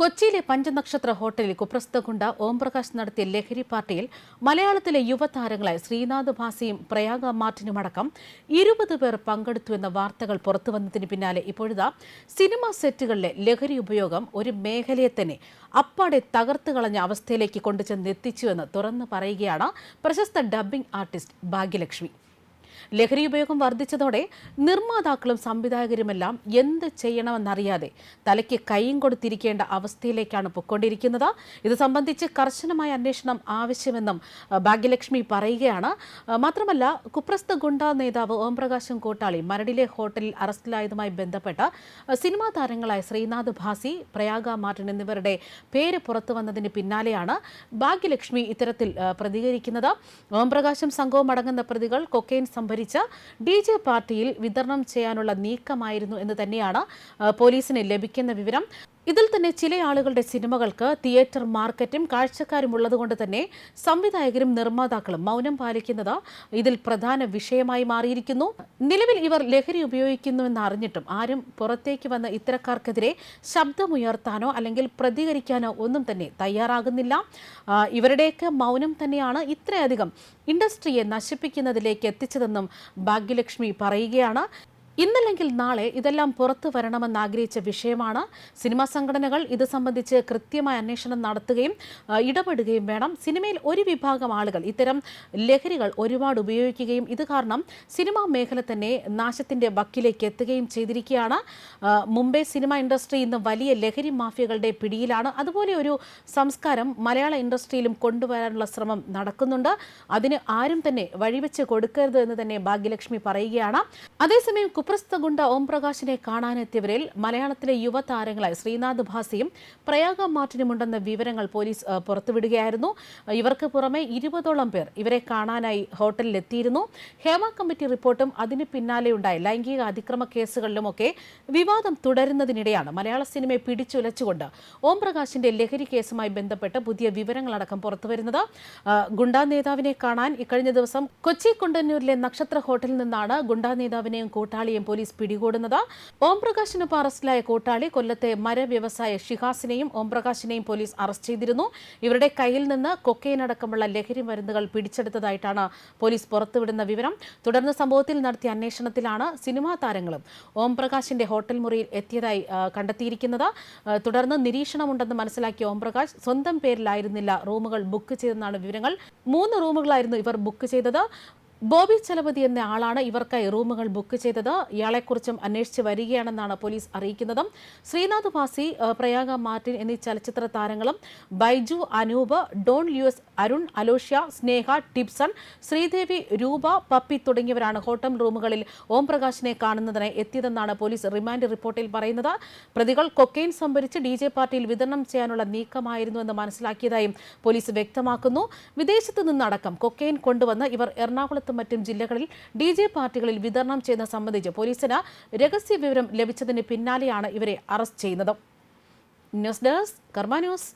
കൊച്ചിയിലെ പഞ്ചനക്ഷത്ര ഹോട്ടലിൽ കുപ്രസ്തഗുണ്ട ഓംപ്രകാശ് നടത്തിയ ലഹരി പാർട്ടിയിൽ മലയാളത്തിലെ യുവതാരങ്ങളായ ശ്രീനാഥ് ഭാസിയും പ്രയാഗ മാർട്ടിനുമടക്കം ഇരുപത് പേർ പങ്കെടുത്തു എന്ന വാർത്തകൾ പുറത്തുവന്നതിന് പിന്നാലെ ഇപ്പോഴിതാ സിനിമാ സെറ്റുകളിലെ ലഹരി ഉപയോഗം ഒരു മേഖലയെ തന്നെ അപ്പാടെ തകർത്തു കളഞ്ഞ അവസ്ഥയിലേക്ക് കൊണ്ടുചെന്നെത്തിച്ചുവെന്ന് തുറന്നു പറയുകയാണ് പ്രശസ്ത ഡബ്ബിംഗ് ആർട്ടിസ്റ്റ് ഭാഗ്യലക്ഷ്മി. ലഹരി ഉപയോഗം വർദ്ധിച്ചതോടെ നിർമ്മാതാക്കളും സംവിധായകരുമെല്ലാം എന്ത് ചെയ്യണമെന്നറിയാതെ തലയ്ക്ക് കൈയും കൊടുത്തിരിക്കേണ്ട അവസ്ഥയിലേക്കാണ് പൊയ്ക്കൊണ്ടിരിക്കുന്നത്. ഇത് സംബന്ധിച്ച് കർശനമായ അന്വേഷണം ആവശ്യമെന്നും ഭാഗ്യലക്ഷ്മി പറയുകയാണ്. മാത്രമല്ല കുപ്രസ്ത ഗുണ്ട നേതാവ് ഓംപ്രകാശം കോട്ടാളി മരടിലെ ഹോട്ടലിൽ അറസ്റ്റിലായതുമായി ബന്ധപ്പെട്ട സിനിമാ താരങ്ങളായ ശ്രീനാഥ് ഭാസി പ്രയാഗ മാർട്ടിൻ എന്നിവരുടെ പേര് പുറത്തു വന്നതിന് പിന്നാലെയാണ് ഭാഗ്യലക്ഷ്മി ഇത്തരത്തിൽ പ്രതികരിക്കുന്നത്. ഓംപ്രകാശം സംഘവും അടങ്ങുന്ന പ്രതികൾ കൊക്കെയിൻ സംഭരിച്ച ഡി ജെ പാർട്ടിയിൽ വിതരണം ചെയ്യാനുള്ള നീക്കമായിരുന്നു എന്ന് തന്നെയാണ് പോലീസിന് ലഭിക്കുന്ന വിവരം. ഇതിൽ തന്നെ ചില ആളുകളുടെ സിനിമകൾക്ക് തിയേറ്റർ മാർക്കറ്റും കാഴ്ചക്കാരും ഉള്ളതുകൊണ്ട് തന്നെ സംവിധായകരും നിർമ്മാതാക്കളും മൗനം പാലിക്കുന്നത് ഇതിൽ പ്രധാന വിഷയമായി മാറിയിരിക്കുന്നു. നിലവിൽ ഇവർ ലഹരി ഉപയോഗിക്കുന്നുവെന്ന് അറിഞ്ഞിട്ടും ആരും പുറത്തേക്ക് വന്ന ഇത്തരക്കാർക്കെതിരെ ശബ്ദമുയർത്താനോ അല്ലെങ്കിൽ പ്രതികരിക്കാനോ ഒന്നും തന്നെ തയ്യാറാകുന്നില്ല. ഇവരുടെയൊക്കെ മൗനം തന്നെയാണ് ഇത്രയധികം ഇൻഡസ്ട്രിയെ നശിപ്പിക്കുന്നതിലേക്ക് എത്തിച്ചതെന്നും ഭാഗ്യലക്ഷ്മി പറയുകയാണ്. ഇന്നല്ലെങ്കിൽ നാളെ ഇതെല്ലാം പുറത്തു വരണമെന്ന് ആഗ്രഹിച്ച വിഷയമാണ്. സിനിമാ സംഘടനകൾ ഇത് സംബന്ധിച്ച് കൃത്യമായ അന്വേഷണം നടത്തുകയും ഇടപെടുകയും വേണം. സിനിമയിൽ ഒരു വിഭാഗം ആളുകൾ ഇത്തരം ലഹരികൾ ഒരുപാട് ഉപയോഗിക്കുകയും ഇത് കാരണം സിനിമാ മേഖല തന്നെ നാശത്തിന്റെ വക്കിലേക്ക് എത്തുകയും ചെയ്തിരിക്കുകയാണ്. മുംബൈ സിനിമ ഇൻഡസ്ട്രി ഇന്ന് വലിയ ലഹരി മാഫിയകളുടെ പിടിയിലാണ്. അതുപോലെ ഒരു സംസ്കാരം മലയാള ഇൻഡസ്ട്രിയിലും കൊണ്ടുവരാനുള്ള ശ്രമം നടക്കുന്നുണ്ട്. അതിന് ആരും തന്നെ വഴിവെച്ച് കൊടുക്കരുത് എന്ന് തന്നെ ഭാഗ്യലക്ഷ്മി പറയുകയാണ്. അതേസമയം കുപ്രസ്ത ഗുണ്ട ഓംപ്രകാശിനെ കാണാനെത്തിയവരിൽ മലയാളത്തിലെ യുവതാരങ്ങളായ ശ്രീനാഥ് ഭാസിയും പ്രയാഗ മാർട്ടിനുമുണ്ടെന്ന വിവരങ്ങൾ പോലീസ് പുറത്തുവിടുകയായിരുന്നു. ഇവർക്ക് പുറമെ ഇരുപതോളം പേർ ഇവരെ കാണാനായി ഹോട്ടലിലെത്തിയിരുന്നു. ഹേമ കമ്മിറ്റി റിപ്പോർട്ടും അതിന് പിന്നാലെയുണ്ടായ ലൈംഗിക അതിക്രമ കേസുകളിലുമൊക്കെ വിവാദം തുടരുന്നതിനിടെയാണ് മലയാള സിനിമയെ പിടിച്ചുലച്ചുകൊണ്ട് ഓംപ്രകാശിന്റെ ലഹരി കേസുമായി ബന്ധപ്പെട്ട് പുതിയ വിവരങ്ങളടക്കം പുറത്തുവരുന്നത്. ഗുണ്ട നേതാവിനെ കാണാൻ ഇക്കഴിഞ്ഞ ദിവസം കൊച്ചി കുണ്ടന്നൂരിലെ നക്ഷത്ര ഹോട്ടലിൽ നിന്നാണ് ഗുണ്ടാ നേതാവിനെയും കൂട്ടാളിയെയും പോലീസ് പിടികൂടുന്നത്. ഓംപ്രകാശിനൊപ്പം അറസ്റ്റിലായ കൂട്ടാളി കൊല്ലത്തെ മരവ്യവസായ ഷിഹാസിനെയും ഓംപ്രകാശിനെയും പോലീസ് അറസ്റ്റ് ചെയ്തിരുന്നു. ഇവരുടെ കയ്യിൽ നിന്ന് കൊക്കൈൻ അടക്കമുള്ള ലഹരി മരുന്നുകൾ പിടിച്ചെടുത്തതായിട്ടാണ് പോലീസ് പുറത്തുവിടുന്ന വിവരം. തുടർന്ന് സംഭവത്തിൽ നടത്തിയ അന്വേഷണത്തിലാണ് സിനിമാ താരങ്ങളും ഓംപ്രകാശിന്റെ ഹോട്ടൽ മുറിയിൽ എത്തിയതായി കണ്ടെത്തിയിരിക്കുന്നത്. തുടർന്ന് നിരീക്ഷണമുണ്ടെന്ന് മനസ്സിലാക്കിയ ഓംപ്രകാശ് സ്വന്തം പേരിലായിരുന്നില്ല റൂമുകൾ ബുക്ക് ചെയ്തെന്നാണ് വിവരങ്ങൾ. മൂന്ന് റൂമുകളായിരുന്നു ഇവർ ബുക്ക് ചെയ്തത്. ബോബി ചലപതി എന്ന ആളാണ് ഇവർക്കായി റൂമുകൾ ബുക്ക് ചെയ്തത്. ഇയാളെക്കുറിച്ചും അന്വേഷിച്ച് വരികയാണെന്നാണ് പോലീസ് അറിയിക്കുന്നതും. ശ്രീനാഥ് ഭാസി പ്രയാഗ മാർട്ടിൻ എന്നീ ചലച്ചിത്ര താരങ്ങളും ബൈജു അനൂപ് ഡോൺ ല്യൂസ് അരുൺ അലോഷ്യ സ്നേഹ ടിപ്സൺ ശ്രീദേവി രൂപ പപ്പി തുടങ്ങിയവരാണ് ഹോട്ടൽ റൂമുകളിൽ ഓം പ്രകാശിനെ കാണുന്നതിനായി എത്തിയതെന്നാണ് പോലീസ് റിമാൻഡ് റിപ്പോർട്ടിൽ പറയുന്നത്. പ്രതികൾ കൊക്കെയിൻ സംഭരിച്ച് ഡി ജെ പാർട്ടിയിൽ വിതരണം ചെയ്യാനുള്ള നീക്കമായിരുന്നുവെന്ന് മനസ്സിലാക്കിയതായും പോലീസ് വ്യക്തമാക്കുന്നു. വിദേശത്തു നിന്നടക്കം കൊക്കെയിൻ കൊണ്ടുവന്ന് ഇവർ എറണാകുളത്തും മറ്റും ജില്ലകളിൽ ഡി ജെ പാർട്ടികളിൽ വിതരണം ചെയ്യുന്ന സംബന്ധിച്ച് പോലീസിന് രഹസ്യ വിവരം ലഭിച്ചതിന് പിന്നാലെയാണ് ഇവരെ അറസ്റ്റ് ചെയ്യുന്നത്. News desk Karma news.